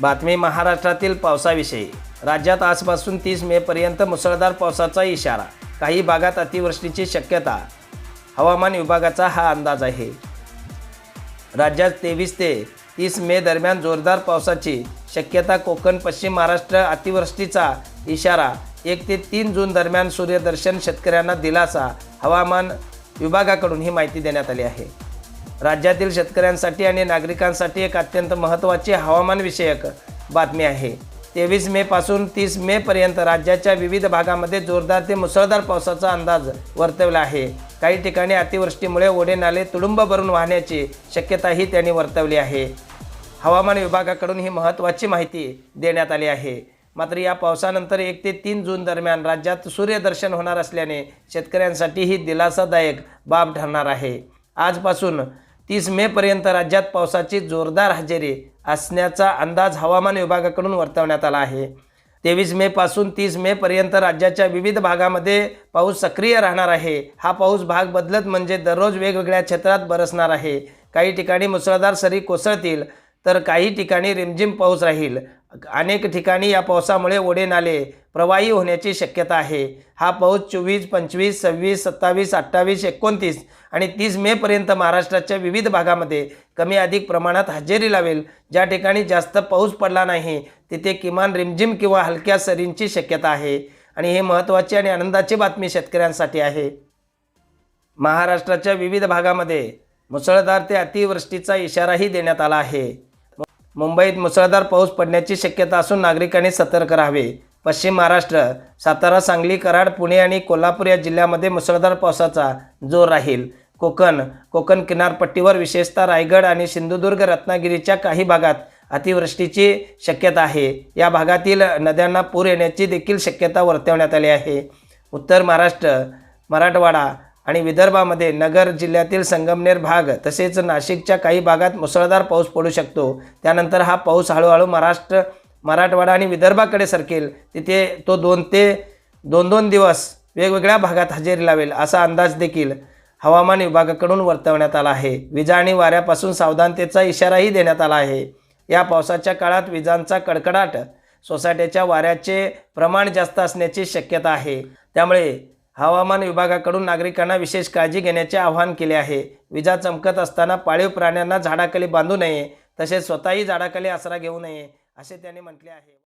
बातमी महाराष्ट्रातील पावसाविषयी. राज्यात आजपासून तीस मेपर्यंत मुसळधार पावसाचा इशारा. काही भागात अतिवृष्टीची शक्यता. हवामान विभागाचा हा अंदाज आहे. राज्यात तेवीस ते तीस मे दरम्यान जोरदार पावसाची शक्यता कोकण पश्चिम महाराष्ट्र अतिवृष्टीचा इशारा. एक ते तीन जून दरम्यान सूर्यदर्शन शेतकऱ्यांना दिलासा. हवामान विभागाकडून ही माहिती देण्यात आली आहे. राज्यातील शेतकऱ्यांसाठी आणि नागरिकांसाठी एक अत्यंत महत्त्वाची हवामानविषयक बातमी आहे. तेवीस मेपासून तीस मेपर्यंत राज्याच्या विविध भागामध्ये जोरदार ते मुसळधार पावसाचा अंदाज वर्तवला आहे. काही ठिकाणी अतिवृष्टीमुळे ओढे नाले तुडुंब भरून वाहण्याची शक्यताही त्यांनी वर्तवली आहे. हवामान विभागाकडून ही महत्त्वाची माहिती देण्यात आली आहे. मात्र या पावसानंतर एक ते तीन जून दरम्यान राज्यात सूर्यदर्शन होणार असल्याने शेतकऱ्यांसाठी ही दिलासादायक बाब ठरणार आहे. आजपासून तीस मेपर्यंत राज्यात पावसाची जोरदार हजेरी असण्याचा अंदाज हवामान विभागाकडून वर्तवण्यात आला आहे. तेवीस मेपासून तीस मेपर्यंत राज्याच्या विविध भागामध्ये पाऊस सक्रिय राहणार आहे. हा पाऊस भाग बदलत म्हणजे दररोज वेगवेगळ्या क्षेत्रात बरसणार आहे. काही ठिकाणी मुसळधार सरी कोसळतील तर काही ठिकाणी रिमझिम पाऊस राहील. अनेक ठिकाणी या पावसामुळे ओढे नाले प्रवाही होण्याची शक्यता आहे. हा पाऊस चोवीस पंचवीस सव्वीस सत्तावीस अठ्ठावीस एकोणतीस आणि तीस मेपर्यंत महाराष्ट्राच्या विविध भागामध्ये कमी अधिक प्रमाणात हजेरी लावेल. ज्या ठिकाणी जास्त पाऊस पडला नाही तिथे किमान रिमझिम किंवा हलक्या सरींची शक्यता आहे. आणि हे महत्त्वाची आणि आनंदाची बातमी शेतकऱ्यांसाठी आहे. महाराष्ट्राच्या विविध भागामध्ये मुसळधार ते अतिवृष्टीचा इशाराही देण्यात आला आहे. मुंबईत मुसळधार पाऊस पडण्याची शक्यता असून नागरिकांनी सतर्क राहावे. पश्चिम महाराष्ट्र सातारा सांगली कराड पुणे आणि कोल्हापूर या जिल्ह्यामध्ये मुसळधार पावसाचा जोर राहील. कोकण कोकण किनारपट्टीवर विशेषतः रायगड आणि सिंधुदुर्ग रत्नागिरीच्या काही भागात अतिवृष्टीची शक्यता आहे. या भागातील नद्यांना पूर येण्याची देखील शक्यता वर्तवण्यात आली आहे. उत्तर महाराष्ट्र मराठवाडा आणि विदर्भामध्ये नगर जिल्ह्यातील संगमनेर भाग तसेच नाशिकच्या काही भागात मुसळधार पाऊस पडू शकतो. त्यानंतर हा पाऊस हळूहळू महाराष्ट्र मराठवाडा आणि विदर्भाकडे सरकेल. तिथे तो दोन ते दोन दोन दिवस वेगवेगळ्या भागात हजेरी लावेल असा अंदाज देखील हवामान विभागाकडून वर्तवण्यात आला आहे. विजा आणि वाऱ्यापासून सावधानतेचा इशाराही देण्यात आला आहे. या पावसाच्या काळात विजांचा कडकडाट सोसायटीच्या वाऱ्याचे प्रमाण जास्त असण्याची शक्यता आहे. त्यामुळे हवामान विभागाकडून नागरिकांना विशेष काळजी घेण्याचे आवाहन केले आहे. विजा चमकत असताना पाळीव प्राण्यांना झाडाखाली बांधू नये तसेच स्वतःही झाडाखाली आसरा घेऊ नये असे त्यांनी म्हटले आहे.